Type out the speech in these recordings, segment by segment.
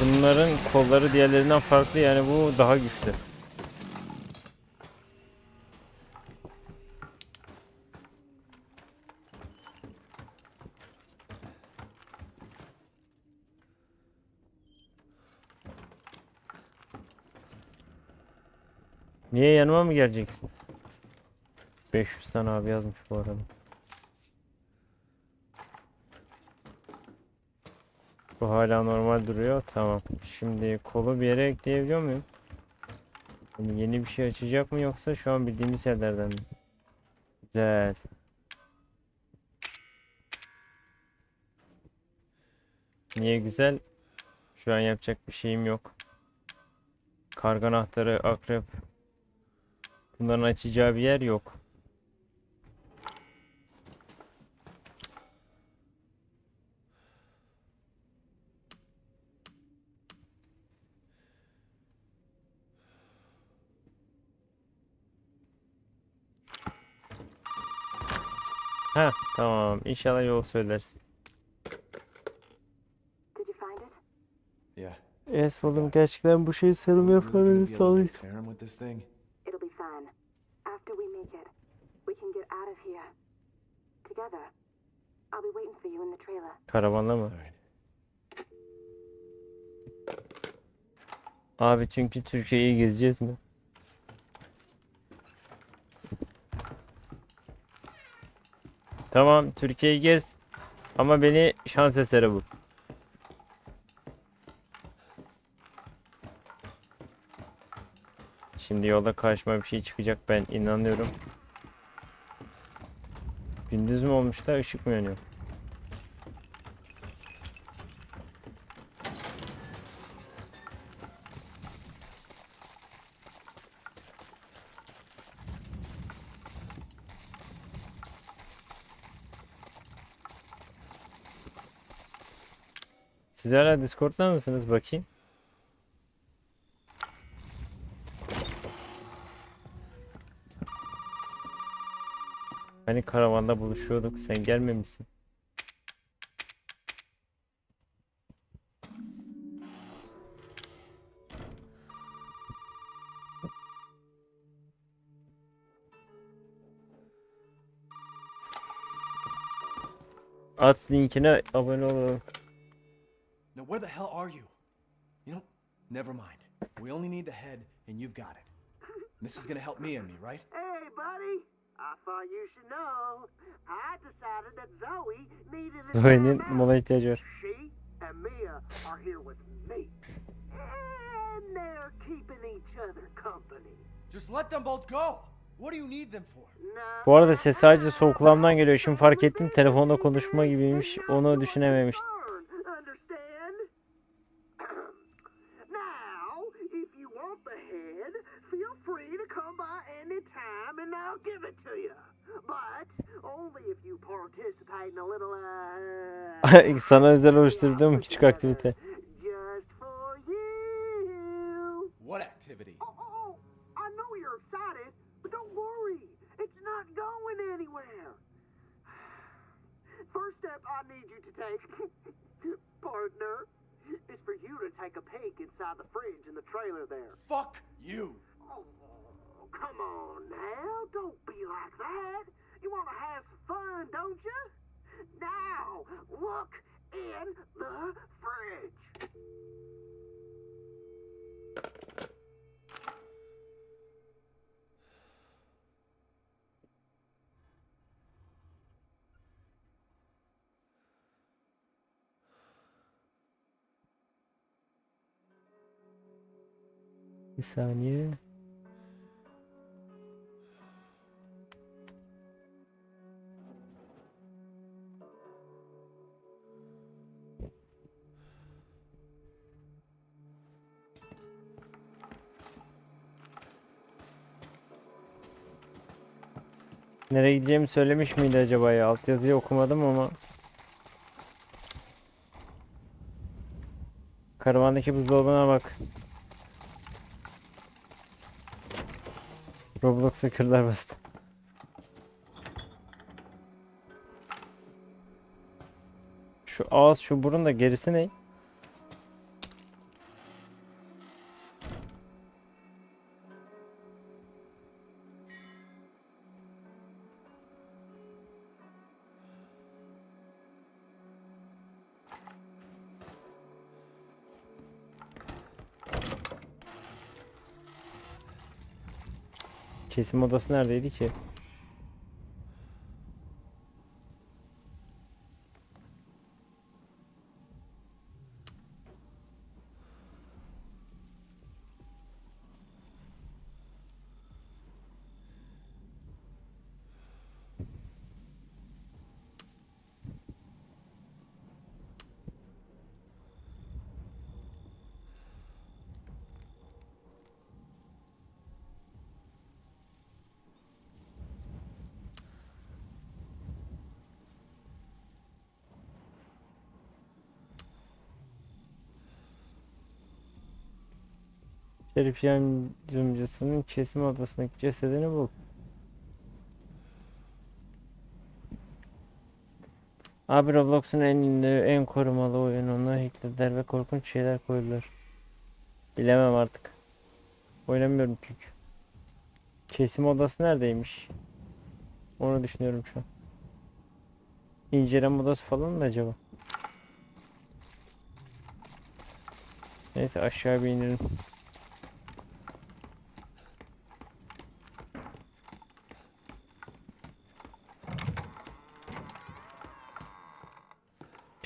Bunların kolları diğerlerinden farklı yani bu daha güçlü. Niye yanıma mı geleceksin? 500 tane abi yazmış bu arada. Bu hala normal duruyor. Tamam. Şimdi kolu bir yere ekleyebiliyor muyum? Yani yeni bir şey açacak mı yoksa şu an bildiğimiz yerlerden mi? Güzel. Niye güzel? Şu an yapacak bir şeyim yok. Karga anahtarı, akrep. Bunların açacağı bir yer yok. Ha tamam. İnşallah yol söylersin. Did you find it? Yeah. Es buldum. Gerçekten bu şeyi serum Really gonna be able to yapamayız. fix Aaron with this thing? It'll be fine. After we make it, we can get out of here. Together. I'll be waiting for you in the trailer. Karavanla mı? Alright. Abi çünkü Türkiye'yi gezeceğiz mi? Tamam Türkiye'yi gez. Ama beni şans eseri bul. Şimdi yolda karşıma bir şey çıkacak ben inanıyorum. Gündüz mü olmuş da ışık mı yanıyor? Siz hala Discord'da mısınız bakayım? Hani karavanda buluşuyorduk sen gelmemişsin. At linkine abone olalım. Where the hell are you? You know, never mind. We only need the head, and you've got it. This is gonna help me and me, right? Hey, buddy. I thought you should know. I decided that Zoe needed a Zoe'nin mola ihtiyacı var. She and Mia are here with me. And they're keeping each other company. Just let them both go. What do you need them for? Bu arada ses sadece sol kulağımdan geliyor. Şimdi fark ettim telefonda konuşma gibiymiş. Onu düşünememiştim. Come by any time and I'll give it to you. But only if you participate in a little uh Sana özel oluşturduğum küçük aktivite. just for you. What activity? Oh, oh, oh, I know you're excited, but don't worry. It's not going anywhere. First step I need you to take, partner, is for you to take a peek inside the fridge in the trailer there. Fuck you. Oh, come on now. Don't be like that. You want to have some fun, don't you? Now, look in the fridge. Bir saniye. Nereye gideceğimi söylemiş miydi acaba ya? Altyazıyı okumadım ama. Karavandaki buzdolabına bak. Roblox hackerlar bastı. Şu ağız şu burun da gerisi ne? Kesim odası neredeydi ki? Şerif yardımcısının kesim odasındaki cesedini bul. Abi Roblox'un en ünlü, en korumalı oyununa hackler ve korkunç şeyler koydular. Bilemem artık. Oynamıyorum çünkü. Kesim odası neredeymiş? Onu düşünüyorum şu an. İnceleme odası falan mı acaba? Neyse aşağı bir inelim.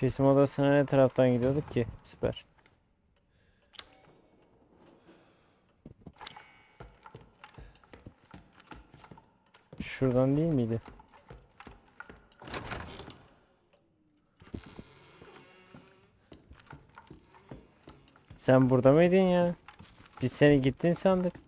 Kesim odasına ne taraftan gidiyorduk ki? Süper. Şuradan değil miydi? Sen burada mıydın ya? Biz seni gittin sandık.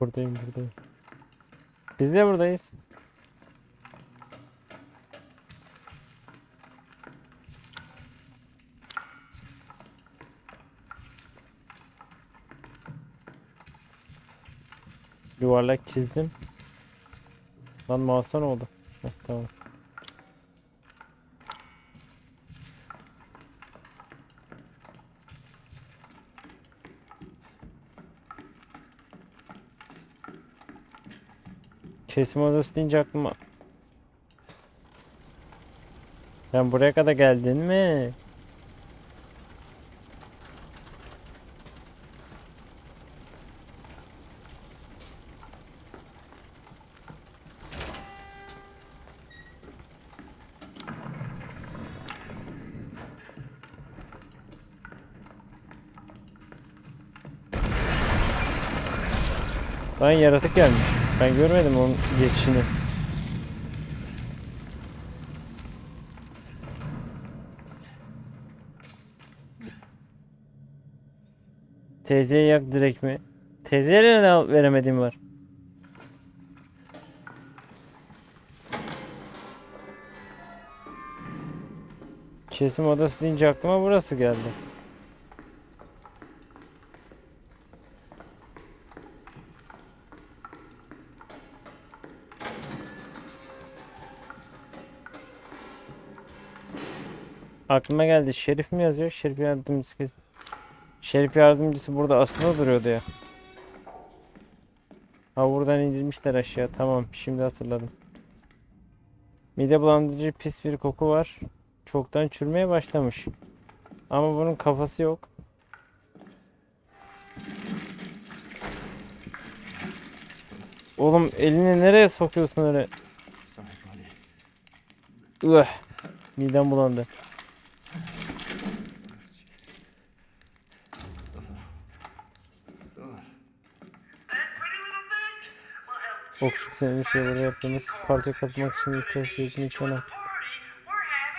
Buradayım buradayım. Biz de buradayız. Yuvarlak çizdim. Lan mouse'a ne oldu? Heh, tamam. Kesim odası deyince aklıma... Sen buraya kadar geldin mi? Lan yaratık gelmiş. Ben görmedim onun geçişini. Teyzeye yak direkt mi? Teyzeye neden veremediğim var? Kesim odası deyince aklıma burası geldi. Aklıma geldi. Şerif mi yazıyor? Şerif yardımcısı. Şerif yardımcısı burada asılı duruyordu ya. Ha buradan indirmişler aşağı. Tamam şimdi hatırladım. Mide bulandırıcı pis bir koku var. Çoktan çürümeye başlamış. Ama bunun kafası yok. Oğlum elini nereye sokuyorsun öyle? Üh. Midem bulandı. O küçük senin şeyleri yaptığımız partiye katılmak için ister sürecini imkan